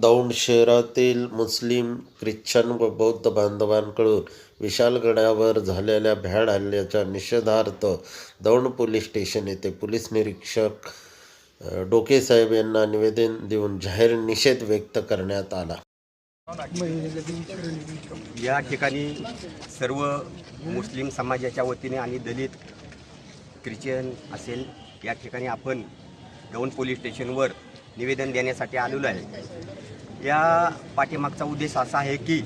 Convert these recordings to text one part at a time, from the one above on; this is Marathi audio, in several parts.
दौंड शहरातील मुस्लिम ख्रिश्चन व बौद्ध बांधवांकडून विशालगडावर झालेल्या भ्याड हल्ल्याच्या निषेधार्थ दौंड पोलीस स्टेशन येथे पोलीस निरीक्षक डोकेसाहेब यांना निवेदन देऊन जाहीर निषेध व्यक्त करण्यात आला. या ठिकाणी सर्व मुस्लिम समाजाच्या वतीने आणि दलित ख्रिश्चन असेल या ठिकाणी आपण दौंड पोलीस स्टेशनवर निवेदन देण्यासाठी आलेलो आहे. या पाठीमागचा उद्देश असा आहे की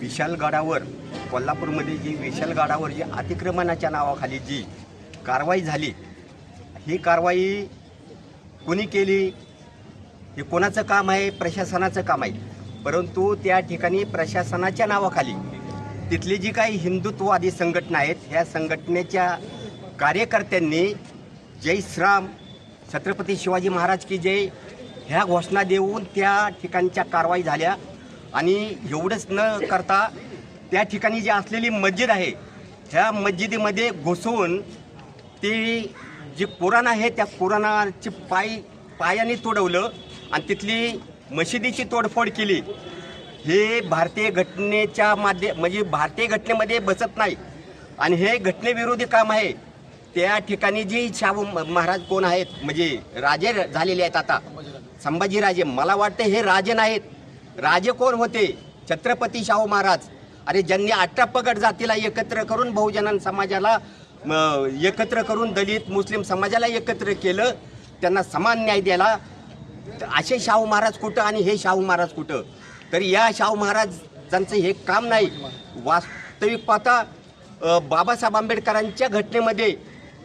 विशालगडावर कोल्हापूरमध्ये जी विशालगडावर जी अतिक्रमणाच्या नावाखाली जी कारवाई झाली ही कारवाई कोणी केली? हे कोणाचं काम आहे? प्रशासनाचं काम आहे. परंतु त्या ठिकाणी प्रशासनाच्या नावाखाली तिथली जी काही हिंदुत्ववादी संघटना आहेत ह्या संघटनेच्या कार्यकर्त्यांनी जय श्राम छत्रपती शिवाजी महाराज की जय ह्या घोषणा देऊन त्या ठिकाणच्या कारवाई झाल्या. आणि एवढंच न करता त्या ठिकाणी जी असलेली मस्जिद आहे ह्या मस्जिदीमध्ये घुसून ती जी कुराण आहे त्या कुराणाची पाय पायाने तोडवलं आणि तिथली मशिदीची तोडफोड केली. हे भारतीय घटनेच्या माध्य म्हणजे भारतीय घटनेमध्ये बसत नाही. आणि हे घटनेविरोधी काम आहे. त्या ठिकाणी जी शाहू महाराज कोण आहेत म्हणजे राजे झालेले आहेत आता. संभाजीराजे मला वाटतं हे राजे नाहीत. राजे कोण होते? छत्रपती शाहू महाराज. अरे ज्यांनी अठरा पगड जातीला एकत्र करून बहुजन समाजाला एकत्र करून दलित मुस्लिम समाजाला एकत्र केलं त्यांना समान न्याय द्यायला तर असे शाहू महाराज कुठं आणि हे शाहू महाराज कुठं? तर या शाहू महाराजांचं हे काम नाही. वास्तविक पाहता बाबासाहेब आंबेडकरांच्या घटनेमध्ये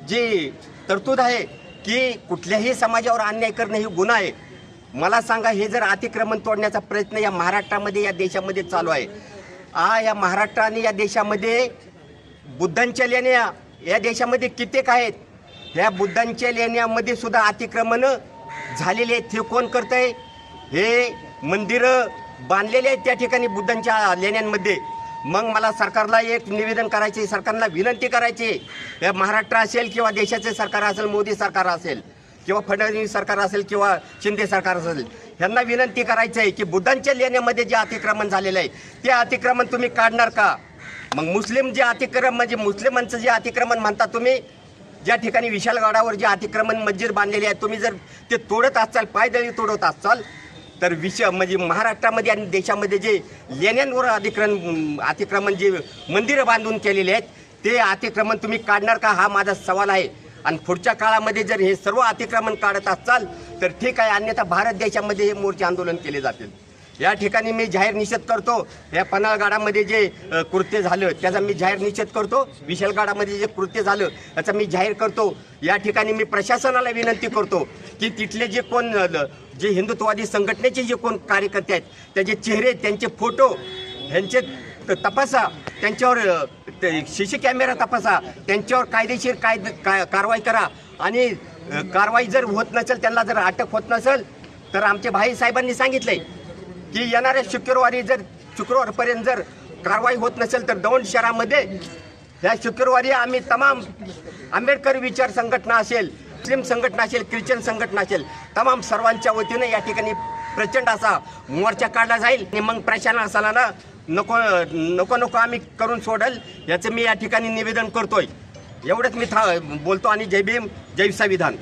जी तरतूद आहे की कुठल्याही समाजावर अन्याय करणं ही गुन्हा आहे. मला सांगा हे जर अतिक्रमण तोडण्याचा प्रयत्न या महाराष्ट्रामध्ये या देशामध्ये चालू आहे आ या महाराष्ट्राने या देशामध्ये बुद्धांच्या लेण्या या देशामध्ये कित्येक आहेत ह्या बुद्धांच्या लेण्यामध्ये सुद्धा अतिक्रमण झालेले आहेत. हे कोण करत आहे हे मंदिरं बांधलेले आहेत त्या ठिकाणी बुद्धांच्या लेण्यांमध्ये मग मला सरकारला एक निवेदन करायचे सरकारला विनंती करायची या महाराष्ट्र असेल किंवा देशाचे सरकार असेल मोदी सरकार असेल किंवा फडणवीस सरकार असेल किंवा शिंदे सरकार असेल ह्यांना विनंती करायचं आहे की बुद्धांच्या लेण्यामध्ये जे अतिक्रमण झालेलं आहे ते अतिक्रमण तुम्ही काढणार का? मग मुस्लिम जे अतिक्रमण म्हणजे मुस्लिमांचं जे अतिक्रमण म्हणता तुम्ही ज्या ठिकाणी विशालगडावर जे अतिक्रमण मस्जिद बांधलेली आहे तुम्ही जर ते तोडत असाल पायदळी तोडत असाल तर विश म्हणजे महाराष्ट्रामध्ये आणि देशामध्ये जे लेण्यांवर अतिक्रमण अतिक्रमण जे मंदिरं बांधून केलेले आहेत ते अतिक्रमण तुम्ही काढणार का? हा माझा सवाल आहे. आणि पुढच्या काळामध्ये जर हे सर्व अतिक्रमण काढत असाल तर ठीक आहे अन्यथा भारत देशामध्ये हे मोर्चे आंदोलन केले जातील. या ठिकाणी मी जाहीर निषेध करतो या पन्हाळगाडामध्ये जे कृत्य झालं त्याचा मी जाहीर निषेध करतो विशालगाडामध्ये जे कृत्य झालं त्याचा मी जाहीर करतो. या ठिकाणी मी प्रशासनाला विनंती करतो की तिथले जे कोण ल- जे हिंदुत्ववादी संघटनेचे जे कोण कार्यकर्ते आहेत त्याचे चेहरे त्यांचे फोटो ह्यांचे तपासा त्यांच्यावर सी ते कॅमेरा तपासा त्यांच्यावर कायदेशीर कायद का कारवाई करा. आणि कारवाई जर होत नसेल त्यांना जर अटक होत नसेल तर आमचे भाई साहेबांनी सांगितले की येणाऱ्या शुक्रवारी जर शुक्रवारपर्यंत जर कारवाई होत नसेल तर दौंड शहरामध्ये ह्या शुक्रवारी आम्ही तमाम आंबेडकर विचार संघटना असेल मुस्लिम संघटना असेल ख्रिश्चन संघटना असेल तमाम सर्वांच्या वतीनं या ठिकाणी प्रचंड असा मोर्चा काढला जाईल. आणि मग प्रशासनाला ना नको नको नको आम्ही करून सोडल. याचं मी या ठिकाणी निवेदन करतोय. एवढंच मी था बोलतो आणि जय भीम जय संविधान